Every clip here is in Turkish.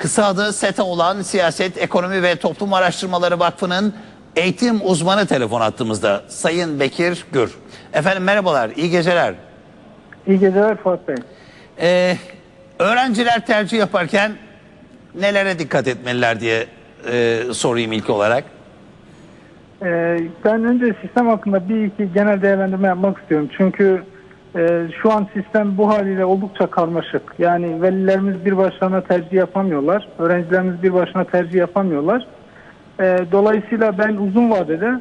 Kısa adı SETA olan Siyaset, Ekonomi ve Toplum Araştırmaları Vakfı'nın eğitim uzmanı telefon attığımızda Sayın Bekir Gür. Efendim merhabalar, iyi geceler. İyi geceler Fuat Bey. Ee, öğrenciler tercih yaparken nelere dikkat etmeliler diye e, sorayım ilk olarak. Ee, ben önce sistem hakkında bir iki genel değerlendirme yapmak istiyorum. Çünkü e, şu an sistem bu haliyle oldukça karmaşık. Yani velilerimiz bir başlarına tercih yapamıyorlar. Öğrencilerimiz bir başına tercih yapamıyorlar. Ee, dolayısıyla ben uzun vadede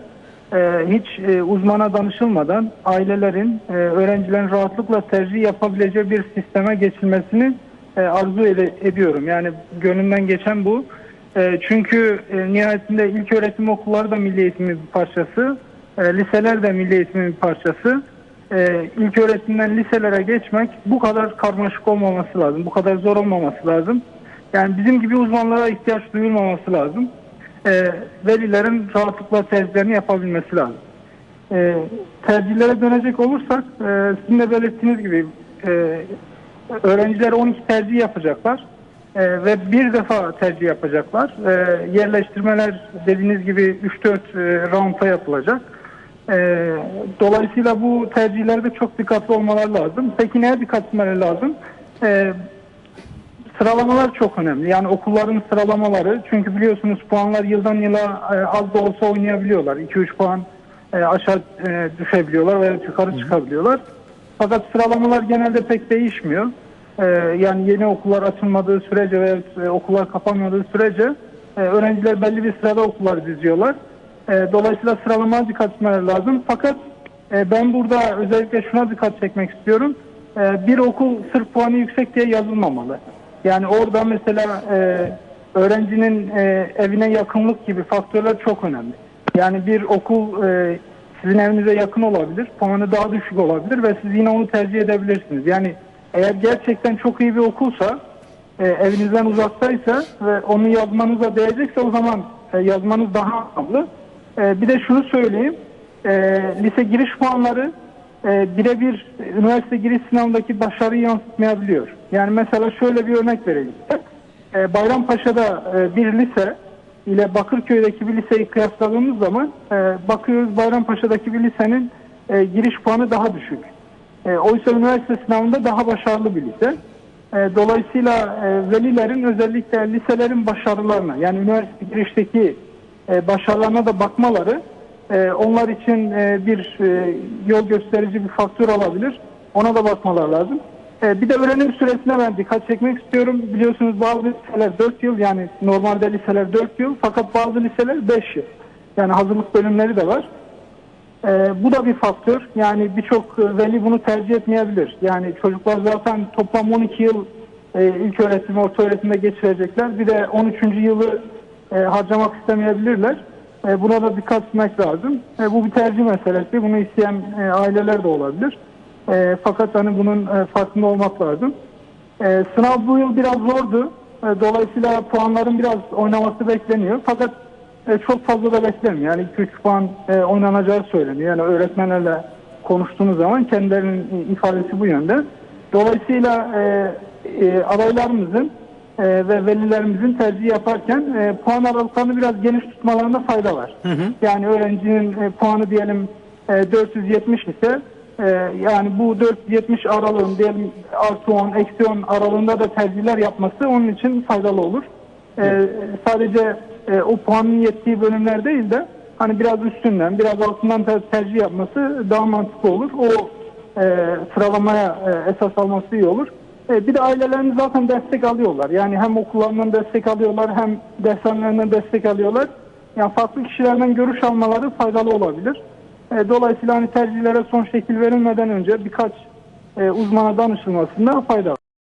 e, hiç e, uzmana danışılmadan ailelerin, e, öğrencilerin rahatlıkla tercih yapabileceği bir sisteme geçilmesini e, arzu ede- ediyorum. Yani gönlümden geçen bu. E, çünkü e, nihayetinde ilk öğretim okulları da milli eğitimin bir parçası, e, liseler de milli eğitimin bir parçası. E, ilk öğretimden liselere geçmek bu kadar karmaşık olmaması lazım, bu kadar zor olmaması lazım. Yani bizim gibi uzmanlara ihtiyaç duyulmaması lazım. E, velilerin rahatlıkla tercihlerini yapabilmesi lazım. E, tercihlere dönecek olursak, e, sizin de belirttiğiniz gibi e, öğrenciler 12 tercih yapacaklar e, ve bir defa tercih yapacaklar. E, yerleştirmeler dediğiniz gibi 3-4 e, round'a yapılacak. E, dolayısıyla bu tercihlerde çok dikkatli olmalar lazım. Peki neye dikkat etmeleri lazım? E, sıralamalar çok önemli. Yani okulların sıralamaları çünkü biliyorsunuz puanlar yıldan yıla e, az da olsa oynayabiliyorlar. 2-3 puan e, aşağı e, düşebiliyorlar veya yukarı çıkabiliyorlar. Fakat sıralamalar genelde pek değişmiyor. E, yani yeni okullar açılmadığı sürece veya e, okullar kapanmadığı sürece e, öğrenciler belli bir sırada okullar diziyorlar. E, dolayısıyla sıralamaya dikkat lazım. Fakat e, ben burada özellikle şuna dikkat çekmek istiyorum. E, bir okul sırf puanı yüksek diye yazılmamalı. Yani orada mesela öğrencinin evine yakınlık gibi faktörler çok önemli. Yani bir okul sizin evinize yakın olabilir, puanı daha düşük olabilir ve siz yine onu tercih edebilirsiniz. Yani eğer gerçekten çok iyi bir okulsa, evinizden uzaktaysa ve onu yazmanıza değecekse o zaman yazmanız daha anlamlı. E, bir de şunu söyleyeyim, e, lise giriş puanları e, birebir üniversite giriş sınavındaki başarıyı yansıtmayabiliyor. Yani mesela şöyle bir örnek vereyim. E, Bayrampaşa'da e, bir lise ile Bakırköy'deki bir liseyi kıyasladığımız zaman e, bakıyoruz Bayrampaşa'daki bir lisenin e, giriş puanı daha düşük. Oysa üniversite sınavında daha başarılı bir lise. Dolayısıyla velilerin özellikle liselerin başarılarına yani üniversite girişteki e, başarılarına da bakmaları e, onlar için e, bir e, yol gösterici bir faktör olabilir. Ona da bakmalar lazım. Bir de öğrenim süresine ben dikkat çekmek istiyorum. Biliyorsunuz bazı liseler 4 yıl yani normalde liseler 4 yıl fakat bazı liseler 5 yıl. Yani hazırlık bölümleri de var. E, bu da bir faktör. Yani birçok veli bunu tercih etmeyebilir. Yani çocuklar zaten toplam 12 yıl e, ilk öğretim, orta öğretimde geçirecekler. Bir de 13. yılı e, harcamak istemeyebilirler. E, buna da dikkat etmek lazım. E, bu bir tercih meselesi. Bunu isteyen e, aileler de olabilir. E, fakat hani bunun e, farkında olmak lazım. E, sınav bu yıl biraz zordu. E, dolayısıyla puanların biraz oynaması bekleniyor. Fakat e, çok fazla da beklemiyor. Yani 2-3 puan e, oynanacağı söyleniyor. Yani öğretmenlerle konuştuğunuz zaman kendilerinin ifadesi bu yönde. Dolayısıyla e, e, adaylarımızın e, ve velilerimizin tercih yaparken e, puan aralıklarını biraz geniş tutmalarında fayda var. Yani öğrencinin e, puanı diyelim e, 470 ise e, yani bu 470 aralığın diyelim artı 10, eksi 10 aralığında da tercihler yapması onun için faydalı olur. E, sadece e, o puanın yettiği bölümler değil de hani biraz üstünden, biraz altından ter- tercih yapması daha mantıklı olur. O e, sıralamaya e, esas alması iyi olur. E, bir de ailelerimiz zaten destek alıyorlar. Yani hem okullarından destek alıyorlar hem dershanelerinden destek alıyorlar. Yani farklı kişilerden görüş almaları faydalı olabilir. E, dolayısıyla hani tercihlere son şekil verilmeden önce birkaç e, uzmana danışılmasında fayda var.